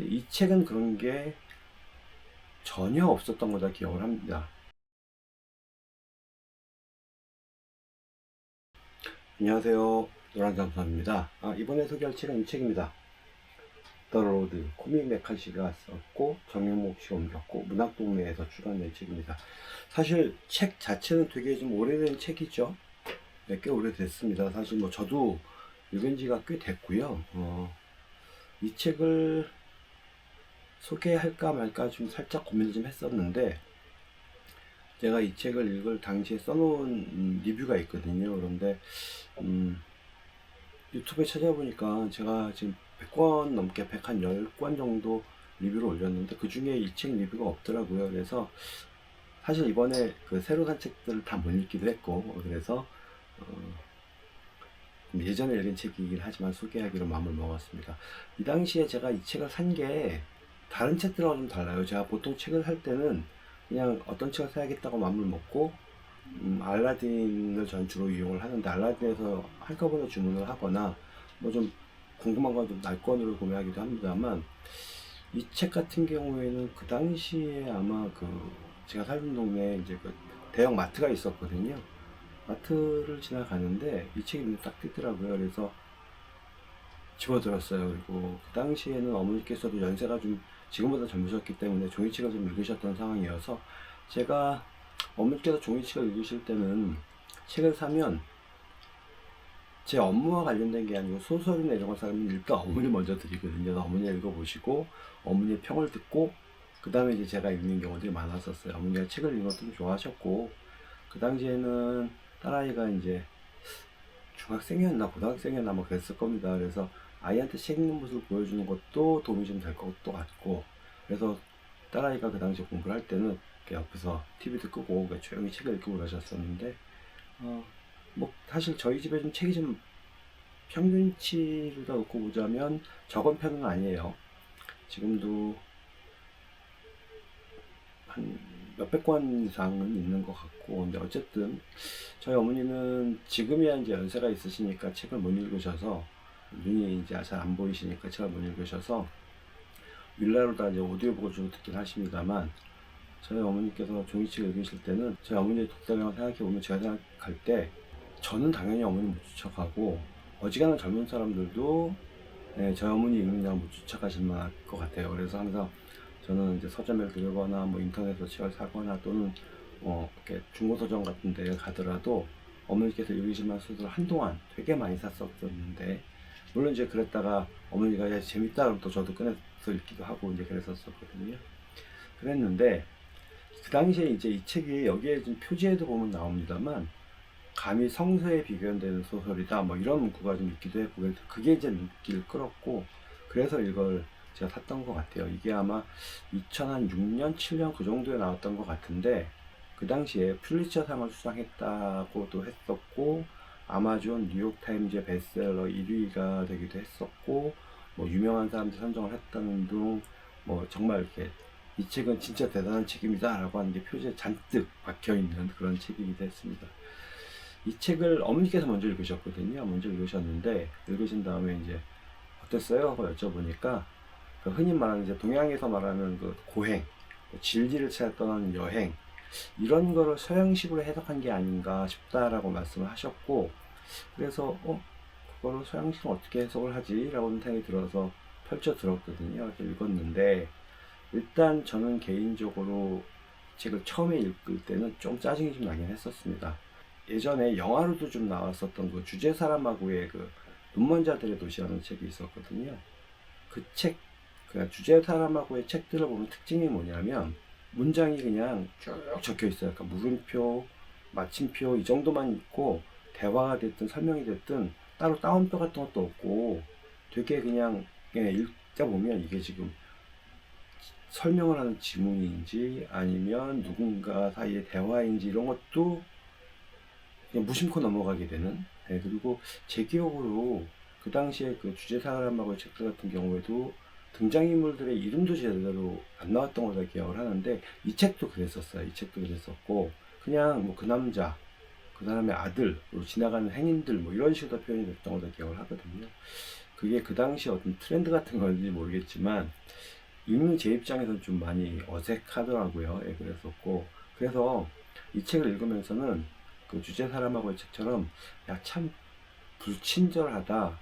이 책은 그런 게 전혀 없었던 거다 기억을 합니다. 안녕하세요. 노란잠수입니다. 아, 이번에 소개할 책은 이 책입니다. 더 로드, 코믹 메카시가 썼고 정영목 씨가 옮겼고 문학동네에서 출간된 책입니다. 사실 책 자체는 되게 좀 오래된 책이죠. 네, 꽤 오래됐습니다. 사실 뭐 저도 읽은 지가 꽤 됐고요. 어, 이 책을 소개할까 말까 좀 살짝 고민을 좀 했었는데 제가 이 책을 읽을 당시에 써놓은 음, 리뷰가 있거든요. 그런데 음, 유튜브에 찾아보니까 제가 지금 100권 넘게 100 한 10권 정도 리뷰를 올렸는데 그 중에 이 책 리뷰가 없더라고요. 그래서 사실 이번에 그 새로 산 책들을 다 못 읽기도 했고 그래서 어, 예전에 읽은 책이긴 하지만 소개하기로 마음을 먹었습니다. 이 당시에 제가 이 책을 산게 다른 책들하고 좀 달라요. 제가 보통 책을 살 때는 그냥 어떤 책을 사야겠다고 마음을 먹고 음, 알라딘을 전 주로 이용을 하는데 알라딘에서 한꺼번에 주문을 하거나 뭐 좀 궁금한 건 좀 날건으로 구매하기도 합니다만 이 책 같은 경우에는 그 당시에 아마 그 제가 살던 동네에 이제 그 대형 마트가 있었거든요. 마트를 지나가는데 이 책이 눈에 딱 띄더라고요. 그래서 집어들었어요. 그리고 그 당시에는 어머니께서도 연세가 좀 지금보다 젊으셨기 때문에 종이책을 좀 읽으셨던 상황이어서 제가 어머니께서 종이책을 읽으실 때는 책을 사면 제 업무와 관련된 게 아니고 소설이나 이런 걸 사면 일단 어머니 먼저 드리거든요. 그래서 어머니 읽어보시고 어머니의 평을 듣고 그 다음에 이제 제가 읽는 경우들이 많았었어요. 어머니가 책을 읽는 것도 좋아하셨고 그 당시에는 딸아이가 이제 중학생이었나 고등학생이었나 뭐 그랬을 겁니다. 그래서 아이한테 책 읽는 모습을 보여주는 것도 도움이 좀 될 것도 같고 그래서 딸아이가 그 당시 공부를 할 때는 옆에서 TV도 끄고 조용히 책을 읽고 그러셨었는데 어, 뭐 사실 저희 집에 좀 책이 좀 평균치를 다 놓고 보자면 적은 편은 아니에요. 지금도 한 몇백 권 이상은 있는 것 같고 근데 어쨌든 저희 어머니는 지금이야 이제 연세가 있으시니까 책을 못 읽으셔서 눈이 이제 잘 안 보이시니까 책을 못 읽으셔서 윌라로다 이제 오디오북을 주로 듣긴 하십니다만 저희 어머니께서 종이책을 읽으실 때는 저희 어머니의 독서경을 생각해 보면 제가 생각할 때 저는 당연히 어머니 못 추측하고 어지간한 젊은 사람들도 네, 저희 어머니 읽는 양못 추측하실 만할 것 같아요. 그래서 항상 저는 이제 서점에 들거나 뭐 인터넷에서 책을 사거나 또는 뭐 이렇게 중고 서점 같은 데 가더라도 어머니께서 읽으실 만한 소설을 한동안 되게 많이 샀었는데 물론 이제 그랬다가 어머니가 야, 재밌다 그러면 또 저도 꺼내서 읽기도 하고 이제 그랬었거든요. 그랬는데 그 당시에 이제 이 책이 여기에 좀 표지에도 보면 나옵니다만 감히 성서에 비견되는 소설이다 뭐 이런 문구가 좀 있기도 했고 그게 이제 눈길을 끌었고 그래서 이걸 제가 샀던 것 같아요. 이게 아마 2006년, 7년 그 정도에 나왔던 것 같은데 그 당시에 퓰리처상을 수상했다고도 했었고 아마존 뉴욕타임즈 베스트셀러 1위가 되기도 했었고 뭐 유명한 사람들 선정을 했다는 등 뭐 정말 이렇게 이 책은 진짜 대단한 책입니다 라고 하는 게 표지에 잔뜩 박혀 있는 그런 책이기도 했습니다. 이 책을 어머니께서 먼저 읽으셨거든요. 먼저 읽으셨는데 읽으신 다음에 이제 어땠어요? 하고 여쭤보니까 그 흔히 말하는 이제 동양에서 말하는 그 고행, 뭐 질지를 찾아 떠나는 여행 이런 거를 서양식으로 해석한 게 아닌가 싶다라고 말씀을 하셨고 그래서 어 그거를 서양식으로 어떻게 해석을 하지라고 생각이 들어서 펼쳐 들었거든요. 읽었는데 일단 저는 개인적으로 책을 처음에 읽을 때는 좀 짜증이 좀 나긴 했었습니다. 예전에 영화로도 좀 나왔었던 그 주제 사람하고의 그 눈먼 자들의 도시라는 책이 있었거든요. 그 책, 그 주제 사람하고의 책들을 보면 특징이 뭐냐면 문장이 그냥 쭉 적혀 있어요. 그러니까 물음표, 마침표 이 정도만 있고 대화가 됐든 설명이 됐든 따로 따옴표 같은 것도 없고 되게 그냥 예, 읽다 보면 이게 지금 설명을 하는 지문인지 아니면 누군가 사이의 대화인지 이런 것도 그냥 무심코 넘어가게 되는 예, 그리고 제 기억으로 그 당시에 그 주제 사람하고의 책들 같은 경우에도 등장인물들의 이름도 제대로 안 나왔던 걸로 기억을 하는데 이 책도 그랬었어요. 이 책도 그랬었고 그냥 뭐 그 남자 그 사람의 아들로 지나가는 행인들 뭐 이런 식으로 표현이 됐던 걸로 기억을 하거든요. 그게 그 당시 어떤 트렌드 같은 건지 모르겠지만 읽는 제 입장에서는 좀 많이 어색하더라고요. 예, 그랬었고 그래서 이 책을 읽으면서는 그 주제 사람하고의 책처럼 야 참 불친절하다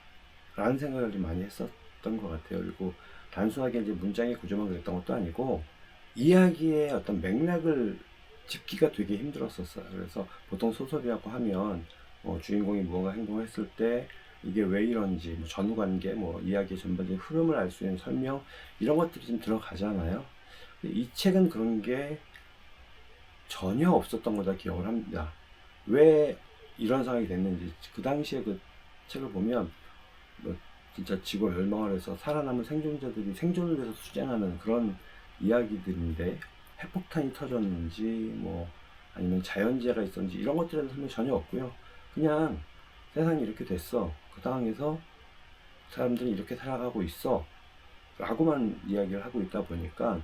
라는 생각을 좀 많이 했었던 것 같아요. 그리고 단순하게 이제 문장의 구조만 그랬던 것도 아니고 이야기의 어떤 맥락을 짚기가 되게 힘들었었어요. 그래서 보통 소설이라고 하면 어, 주인공이 무언가 행동을 했을 때 이게 왜 이런지 뭐 전후 관계, 뭐 이야기의 전반적인 흐름을 알 수 있는 설명 이런 것들이 좀 들어가잖아요. 이 책은 그런 게 전혀 없었던 거다 기억을 합니다. 왜 이런 상황이 됐는지 그 당시에 그 책을 보면 뭐 진짜 지구 멸망을 해서 살아남은 생존자들이 생존을 위해서 수쟁하는 그런 이야기들인데 핵폭탄이 터졌는지 뭐 아니면 자연재해가 있었는지 이런 것들은 설명 전혀 없고요. 그냥 세상이 이렇게 됐어. 그 상황에서 사람들이 이렇게 살아가고 있어. 라고만 이야기를 하고 있다 보니까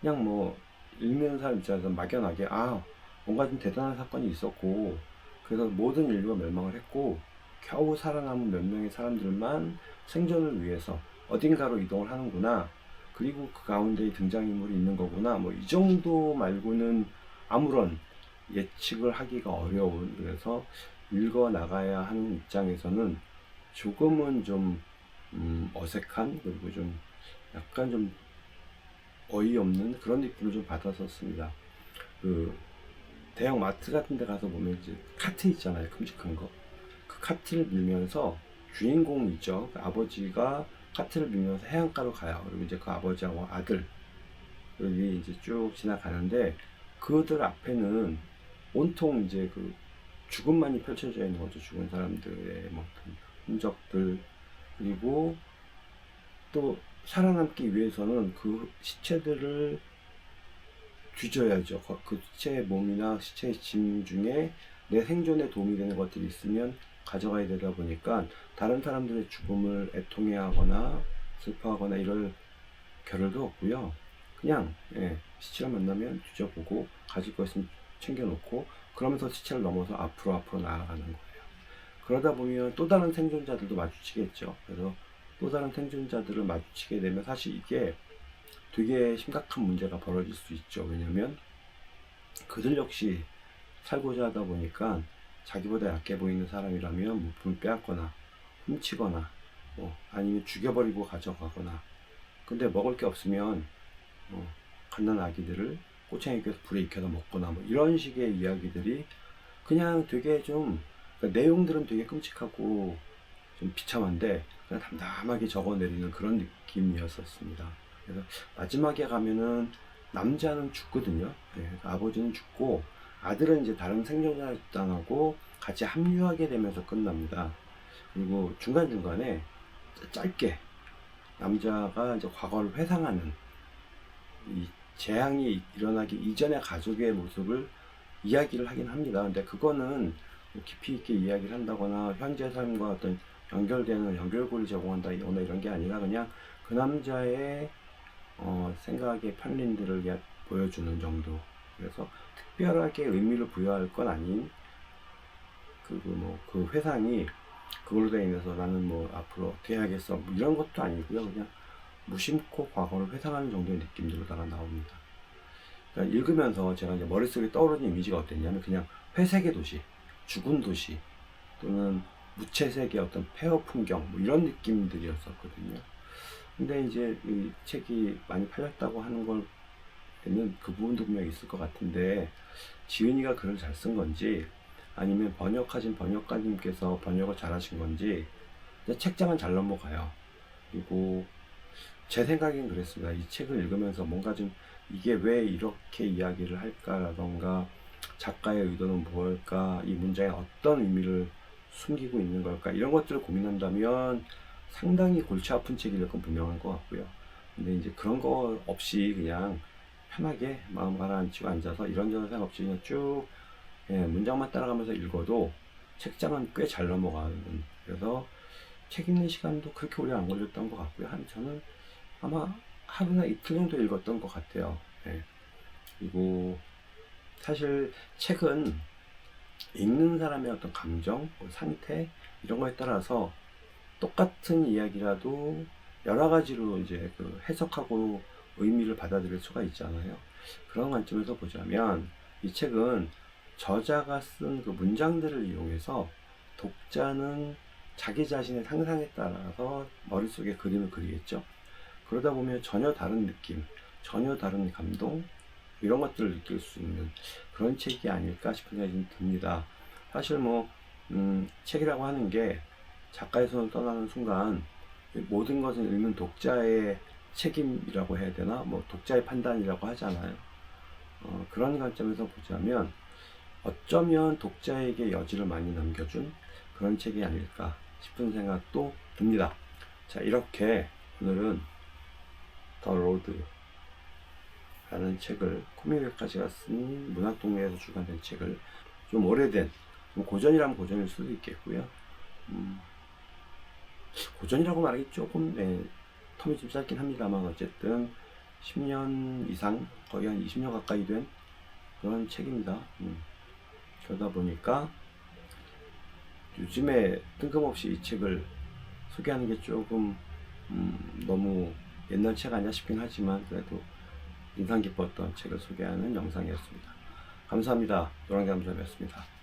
그냥 뭐 읽는 사람 입장에서 막연하게 아 뭔가 좀 대단한 사건이 있었고 그래서 모든 인류가 멸망을 했고 겨우 살아남은 몇 명의 사람들만 생존을 위해서 어딘가로 이동을 하는구나 그리고 그 가운데 등장인물이 있는 거구나 뭐 이 정도 말고는 아무런 예측을 하기가 어려운 그래서 읽어 나가야 하는 입장에서는 조금은 좀 음, 어색한 그리고 좀 약간 좀 어이없는 그런 느낌을 좀 받았었습니다. 그 대형 마트 같은 데 가서 보면 이제 카트 있잖아요. 큼직한 거. 그 카트를 밀면서 주인공이죠. 그 아버지가 카트를 밀면서 해안가로 가요. 그리고 이제 그 아버지하고 아들 여기 이제 쭉 지나가는데 그들 앞에는 온통 이제 그 죽음만이 펼쳐져 있는 거죠. 죽은 사람들의 뭐 흔적들 그리고 또 살아남기 위해서는 그 시체들을 뒤져야죠. 그- 그 시체의 몸이나 시체의 짐 중에 내 생존에 도움이 되는 것들이 있으면 가져가야 되다 보니까 다른 사람들의 죽음을 애통해하거나 슬퍼하거나 이럴 겨를도 없고요. 그냥 예, 시체를 만나면 뒤져보고 가질 거 있으면 챙겨놓고 그러면서 시체를 넘어서 앞으로 앞으로 나아가는 거예요. 그러다 보면 또 다른 생존자들도 마주치겠죠. 그래서 또 다른 생존자들을 마주치게 되면 사실 이게 되게 심각한 문제가 벌어질 수 있죠. 왜냐면 그들 역시 살고자 하다 보니까 자기보다 약해 보이는 사람이라면 물품을 빼앗거나 훔치거나 뭐 아니면 죽여버리고 가져가거나 근데 먹을 게 없으면 어, 갓난 아기들을 꼬챙이 껴서 불에 익혀서 먹거나 뭐 이런 식의 이야기들이 그냥 되게 좀 그러니까 내용들은 되게 끔찍하고 좀 비참한데 그냥 담담하게 적어내리는 그런 느낌이었었습니다. 그래서 마지막에 가면은 남자는 죽거든요. 예, 아버지는 죽고 아들은 이제 다른 생존자당하고 같이 합류하게 되면서 끝납니다. 그리고 중간중간에 짧게 남자가 이제 과거를 회상하는 이 재앙이 일어나기 이전의 가족의 모습을 이야기를 하긴 합니다. 근데 그거는 뭐 깊이 있게 이야기를 한다거나 현재 삶과 어떤 연결되는 연결고리를 제공한다거나 이런 게 아니라 그냥 그 남자의 어, 생각의 편린들을 보여주는 정도. 그래서 특별하게 의미를 부여할 건 아닌 그뭐그 그 회상이 그걸로 돼 있어서 나는 뭐 앞으로 어떻게 해야겠어 뭐 이런 것도 아니고요. 그냥 무심코 과거를 회상하는 정도의 느낌으로다가 나옵니다. 그러니까 읽으면서 제가 이제 머릿속에 떠오르는 이미지가 어땠냐면 그냥 회색의 도시, 죽은 도시 또는 무채색의 어떤 폐허 풍경 뭐 이런 느낌들이었었거든요. 근데 이제 이 책이 많이 팔렸다고 하는 걸 때는 그 부분도 분명 히 있을 것 같은데 지은이가 글을 잘 쓴 건지 아니면 번역하신 번역가님께서 번역을 잘하신 건지 책장은 잘 넘어가요. 그리고 제 생각엔 그랬습니다. 이 책을 읽으면서 뭔가 좀 이게 왜 이렇게 이야기를 할까라던가 작가의 의도는 무엇일까 이 문장에 어떤 의미를 숨기고 있는 걸까 이런 것들을 고민한다면 상당히 골치 아픈 책일 건 분명한 것 같고요. 근데 이제 그런 거 없이 그냥 편하게 마음 가라앉히고 앉아서 이런저런 생각 없이 그냥 쭉 예, 문장만 따라가면서 읽어도 책장은 꽤 잘 넘어가는 그래서 책 읽는 시간도 그렇게 오래 안 걸렸던 것 같고요. 한 저는 아마 하루나 이틀 정도 읽었던 것 같아요. 예. 그리고 사실 책은 읽는 사람의 어떤 감정, 뭐 상태 이런 거에 따라서 똑같은 이야기라도 여러 가지로 이제 그 해석하고 의미를 받아들일 수가 있잖아요. 그런 관점에서 보자면 이 책은 저자가 쓴 그 문장들을 이용해서 독자는 자기 자신의 상상에 따라서 머릿속에 그림을 그리겠죠. 그러다 보면 전혀 다른 느낌, 전혀 다른 감동, 이런 것들을 느낄 수 있는 그런 책이 아닐까 싶은 생각이 좀 듭니다. 사실 뭐, 음, 책이라고 하는 게 작가의 손을 떠나는 순간 모든 것을 읽는 독자의 책임이라고 해야 되나? 뭐, 독자의 판단이라고 하잖아요. 어, 그런 관점에서 보자면 어쩌면 독자에게 여지를 많이 남겨준 그런 책이 아닐까 싶은 생각도 듭니다. 자, 이렇게 오늘은 더 로드 라는 책을 코미백까지가 쓴 문학동네에서 출간된 책을 좀 오래된 좀 고전이라면 고전일 수도 있겠고요. 음, 고전이라고 말하기 조금 네, 텀이 좀 짧긴 합니다만 어쨌든 10년 이상 거의 한 20년 가까이 된 그런 책입니다. 음, 그러다 보니까 요즘에 뜬금없이 이 책을 소개하는 게 조금 음, 너무 옛날 책 아니야 싶긴 하지만 그래도 인상 깊었던 책을 소개하는 영상이었습니다. 감사합니다. 노랑잠수였습니다.